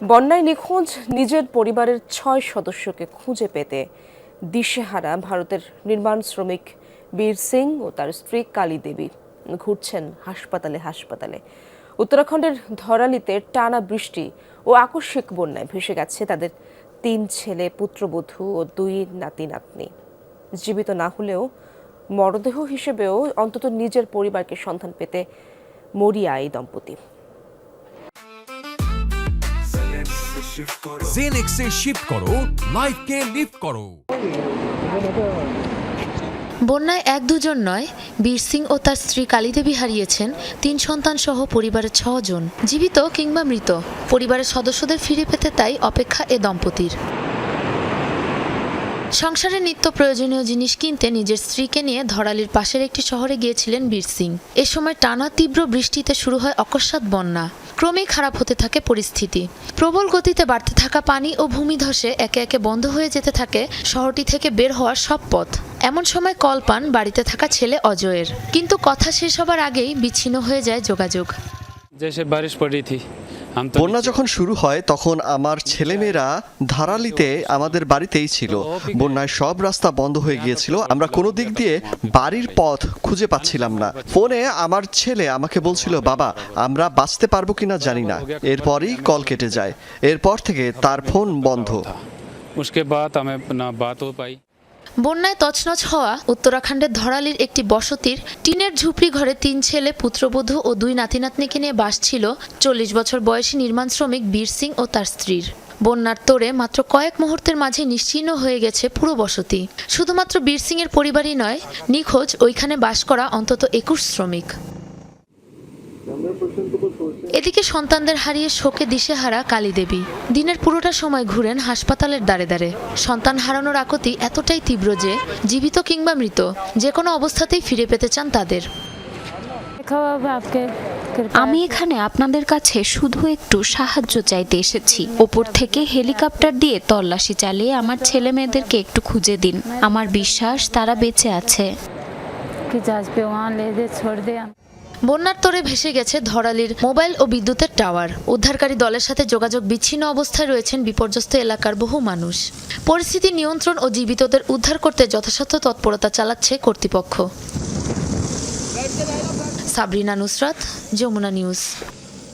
বন্যায় নিখোঁজ নিজের পরিবারের ছয় সদস্যকে খুঁজে পেতে দিশেহারা ভারতের নির্মাণ শ্রমিক বীর সিং ও তার স্ত্রী কালী দেবী ঘুরছেন হাসপাতালে হাসপাতালে। উত্তরাখণ্ডের ধরালিতে টানা বৃষ্টি ও আকস্মিক বন্যায় ভেসে গেছে তাদের তিন ছেলে, পুত্রবধূ ও দুই নাতি নাতনি জীবিত না হলেও মরদেহ হিসেবেও অন্তত নিজের পরিবারকে সন্ধান পেতে মরিয়া এই দম্পতি। জেনেক্সে শিফট করো লাইফকে লিফট করো। বন্যায় এক দুজন নয় বীর সিং ও তার স্ত্রী কালীদেবী হারিয়েছেন তিন সন্তান সহ পরিবারের ছজন জীবিত কিংবা মৃত। পরিবারের সদস্যদের ফিরে পেতে তাই অপেক্ষা এ দম্পতির। সংসারের নিত্য প্রয়োজনীয় জিনিস কিনতে নিজের স্ত্রীকে নিয়ে ধরালির পাশের একটি শহরে গিয়েছিলেন বীর সিং। এ সময় টানা তীব্র বৃষ্টিতে শুরু হয় অকস্মাৎ বন্যা। ক্রমেই খারাপ হতে থাকে পরিস্থিতি প্রবল গতিতে বাড়তে থাকা পানি ও ভূমিধসে একে একে বন্ধ হয়ে যেতে থাকে শহরটি থেকে বের হওয়ার সব পথ এমন সময় কল পান বাড়িতে থাকা ছেলে অজয়ের কিন্তু কথা শেষ হবার আগেই বিচ্ছিন্ন হয়ে যায় যোগাযোগ जैसे बारिश पड़ रही थी हम तो বন্যা যখন শুরু হয় তখন আমার ছেলেমেয়েরা ধারালিতে আমাদের বাড়িতেই ছিল বন্যায় সব রাস্তা বন্ধ হয়ে গিয়েছিল আমরা কোনো দিক দিয়ে বাড়ির পথ খুঁজে পাচ্ছিলাম না ফোনে আমার ছেলে আমাকে বলছিল বাবা আমরা বাঁচতে পারবো কিনা জানি না এরপরই কল কেটে যায় এরপর থেকে তার ফোন বন্ধ था उसके बाद हमें ना बात हो पाई বন্যায় তছনছ হওয়া উত্তরাখণ্ডের ধরালির একটি বসতির টিনের ঝুপড়ি ঘরে তিন ছেলে, পুত্রবধূ ও দুই নাতিনাতনিকে নিয়ে বাস ছিল চল্লিশ বছর বয়সী নির্মাণ শ্রমিক বীর সিং ও তার স্ত্রীর। বন্যার তোড়ে মাত্র কয়েক মুহূর্তের মাঝে নিশ্চিহ্ন হয়ে গেছে পুরো বসতি। শুধুমাত্র বীর সিং এর পরিবারই নয়, নিখোঁজ ওইখানে বাস করা অন্তত একুশ শ্রমিক। এদিকে সন্তানদের হারিয়ে শোকে দিশেহারা কালী দেবী দিনের পুরোটা সময় ঘুরেন হাসপাতালের দ্বারে দ্বারে। সন্তান হারানোর আকতি এতটাই তীব্র যে জীবিত কিংবা মৃত যে কোনো অবস্থাতেই ফিরে পেতে চান তাদের। আমি এখানে আপনাদের কাছে শুধু একটু সাহায্য চাইতে এসেছি। ওপর থেকে হেলিকপ্টার দিয়ে তল্লাশি চালিয়ে আমার ছেলে মেয়েদেরকে একটু খুঁজে দিন। আমার বিশ্বাস তারা বেঁচে আছে। বন্যার তোরে ভেসে গেছে ধরালির মোবাইল ও বিদ্যুতের টাওয়ার। উদ্ধারকারী দলের সাথে যোগাযোগ বিচ্ছিন্ন অবস্থায় রয়েছেন বিপর্যস্ত এলাকার বহু মানুষ। পরিস্থিতি নিয়ন্ত্রণ ও জীবিতদের উদ্ধার করতে যথাসাধ্য তৎপরতা চালাচ্ছে কর্তৃপক্ষ। সাবরিনা নুসরাত, যমুনা নিউজ।